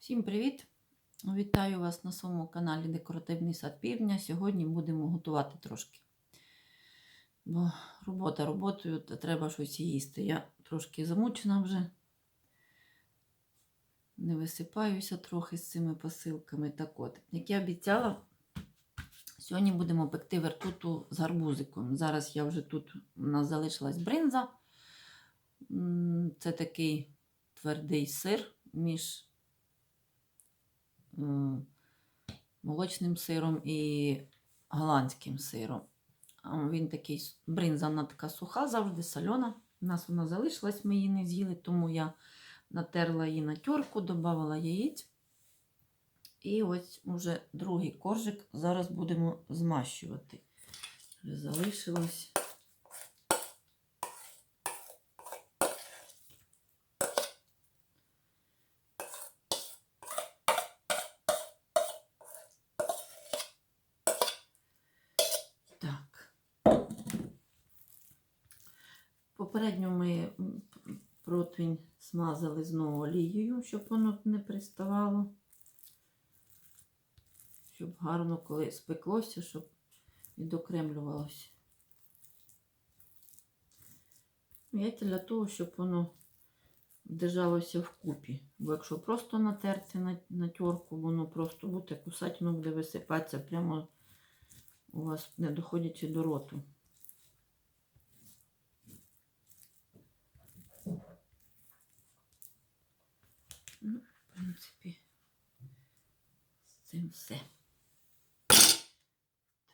Всім привіт! Вітаю вас на своєму каналі Декоративний сад Півдня. Сьогодні будемо готувати трошки. Бо робота роботою, та треба щось їсти. Я трошки замучена вже. Не висипаюся трохи з цими посилками. Так от, як я обіцяла, сьогодні будемо пекти вертуту з гарбузиком. Зараз я вже тут у нас залишилась бринза. Це такий твердий сир між молочним сиром і голландським сиром. Він такий, бринза вона така суха, завжди сольона. У нас вона залишилась, ми її не з'їли, тому я натерла її на тьорку, додавала яєць. І ось уже другий коржик зараз будемо змащувати. Залишилось. Так. Попередньо ми противень смазали знову олією, щоб воно не приставало. Щоб гарно, коли спеклося, щоб відокремлювалося. Яйця для того, щоб воно держалося вкупі. Бо якщо просто натерти на, на тьорку, воно просто буде кусати, воно буде висипатися прямо у вас не доходячи до роту. Ну, в принципі, з цим все.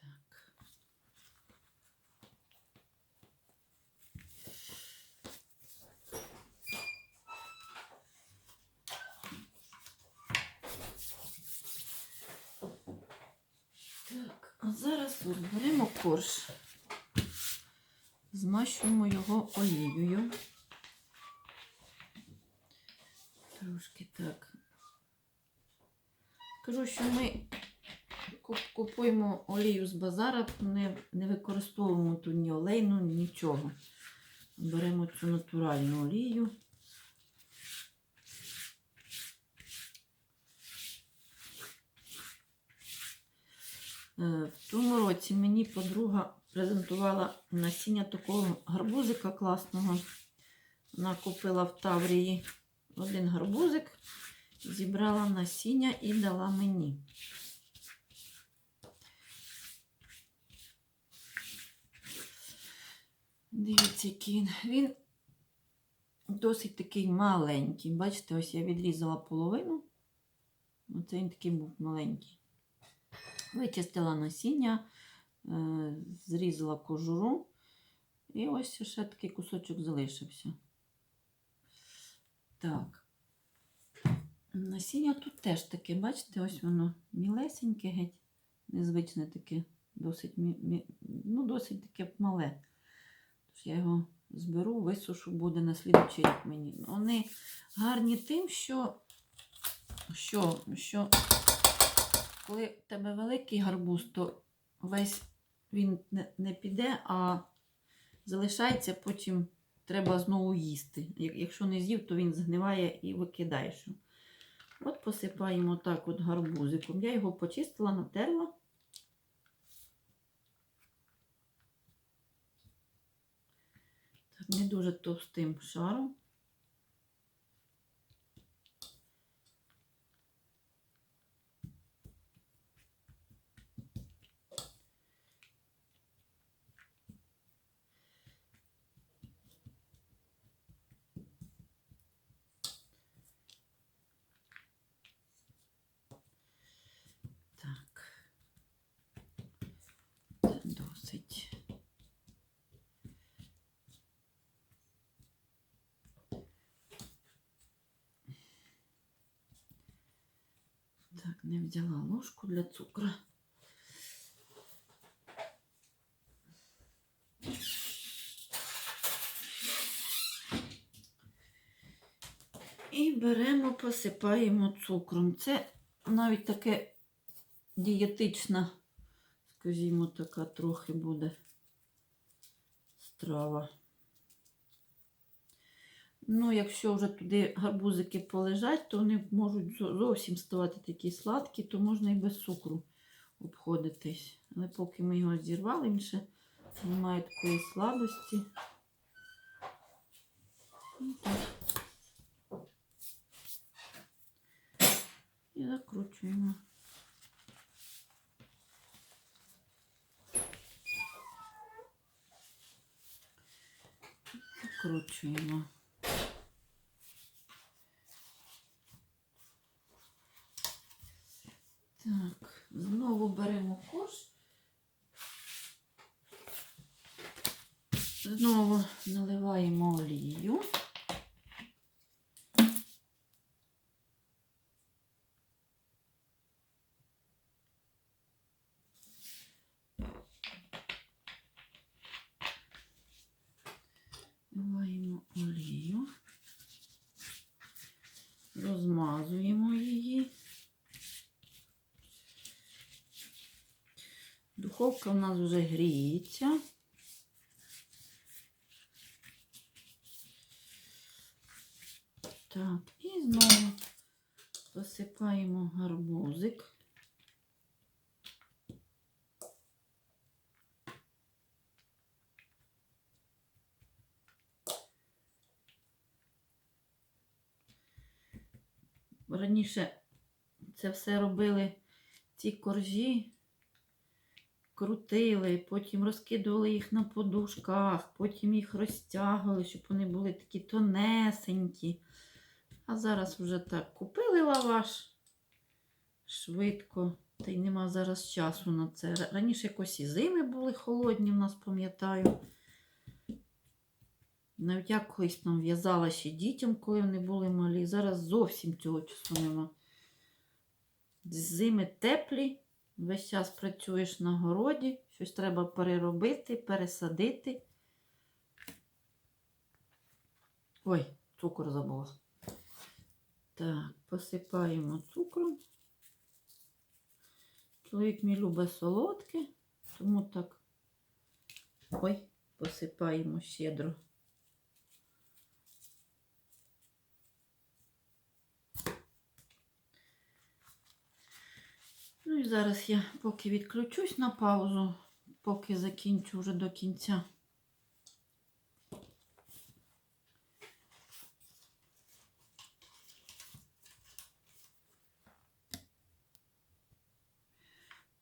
Так. Так, а зараз беремо корж, змащуємо його олією. Трошки так. Кажу, що ми купуємо олію з базара, не, не використовуємо тут ні олейну, нічого. Беремо цю натуральну олію. Е, В тому році мені подруга презентувала насіння такого гарбузика класного. Вона купила в Таврії один гарбузик, зібрала насіння і дала мені. Дивіться, він. Він досить такий маленький. Бачите, ось я відрізала половину. Оце він такий був маленький. Вичистила насіння, е, зрізала кожуру. І ось ще такий кусочок залишився. Так. Насіння тут теж таке, бачите, ось воно мілесеньке, геть, незвичне таке, досить, мі- мі- ну, досить таке мале. Тож я його зберу, висушу, буде на слідучий рік мені. Вони гарні тим, що, що, що коли в тебе великий гарбуз, то весь він не, не піде, а залишається, потім треба знову їсти. Якщо не з'їв, то він згниває і викидаєш. От посипаємо так от гарбузиком. Я його почистила, натерла. Не дуже товстим шаром. Так. Це досить. Так, не взяла ложку для цукру. І беремо, посипаємо цукром. Це навіть таке дієтична, скажімо, така трохи буде страва. Ну, якщо вже туди гарбузики полежать, то вони можуть зовсім ставати такі сладкі, то можна і без цукру обходитись. Але поки ми його зірвали, він ще немає такої сладості. Ну. І закручуємо. Закручуємо. Так, знову беремо кош. Знову наливаємо олію. Наливаємо олію. Розмазуємо її. Духовка у нас вже гріється. Так, і знову посипаємо гарбузик. Раніше це все робили ці коржі, крутили, потім розкидували їх на подушках, потім їх розтягували, щоб вони були такі тонесенькі. А зараз вже так купили лаваш швидко, та й нема зараз часу на це. Раніше якось і зими були холодні, в нас пам'ятаю. Навіть я колись там в'язала ще дітям, коли вони були малі. Зараз зовсім цього часу нема. Зими теплі, весь час працюєш на городі, щось треба переробити, пересадити. Ой, цукор забула. Так, посипаємо цукром. Чоловік мій любить солодке, тому так. Ой, посипаємо щедро. Ну і зараз я поки відключусь на паузу, поки закінчу вже до кінця.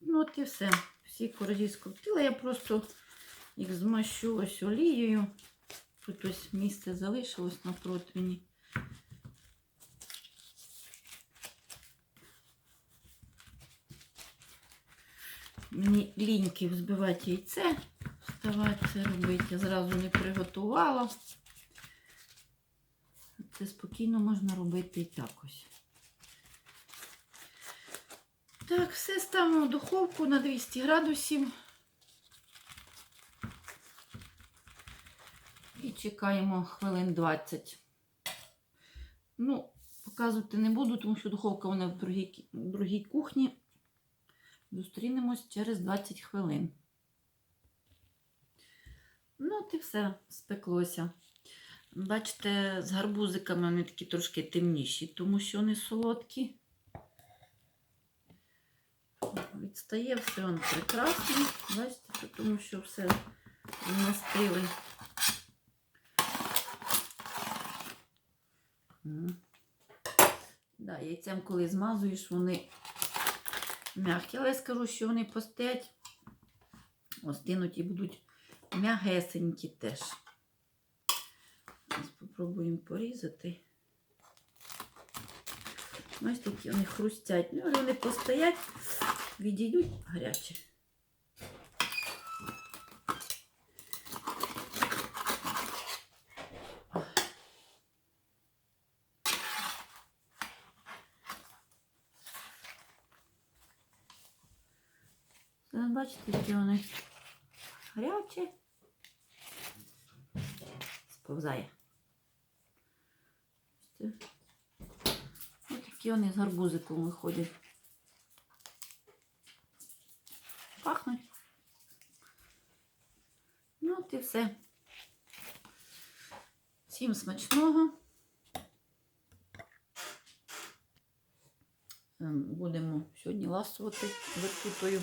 Ну, от і все. Всі коржі скрутила. Я просто їх змащу ось олією. Тут ось місце залишилось на противні. Мені ліньки взбивати яйце, вставати це робити. Я зразу не приготувала. Це спокійно можна робити і так ось. Так, все ставимо в духовку на 200 градусів. І чекаємо хвилин 20. Ну, показувати не буду, тому що духовка вона в другій, в другій кухні. Зустрінемось через 20 хвилин. Ну, от і все спеклося. Бачите, з гарбузиками вони такі трошки темніші, тому що вони солодкі. Відстає все он прекрасно. Бачите, тому що все змастили. Да, яйцем, коли змазуєш, вони м'які. Але я скажу, що вони постоять, остинуть і будуть м'ягесенькі теж. Попробуємо порізати. Ось такі вони хрустять. Ну, вони постоять, відійдуть гарячі. Бачите, які вони гарячі. Сповзає. Ось такі вони з гарбузиком виходять. Пахнуть. Ну, от і все. Всім смачного. Ем, Будемо сьогодні ласувати вертутою.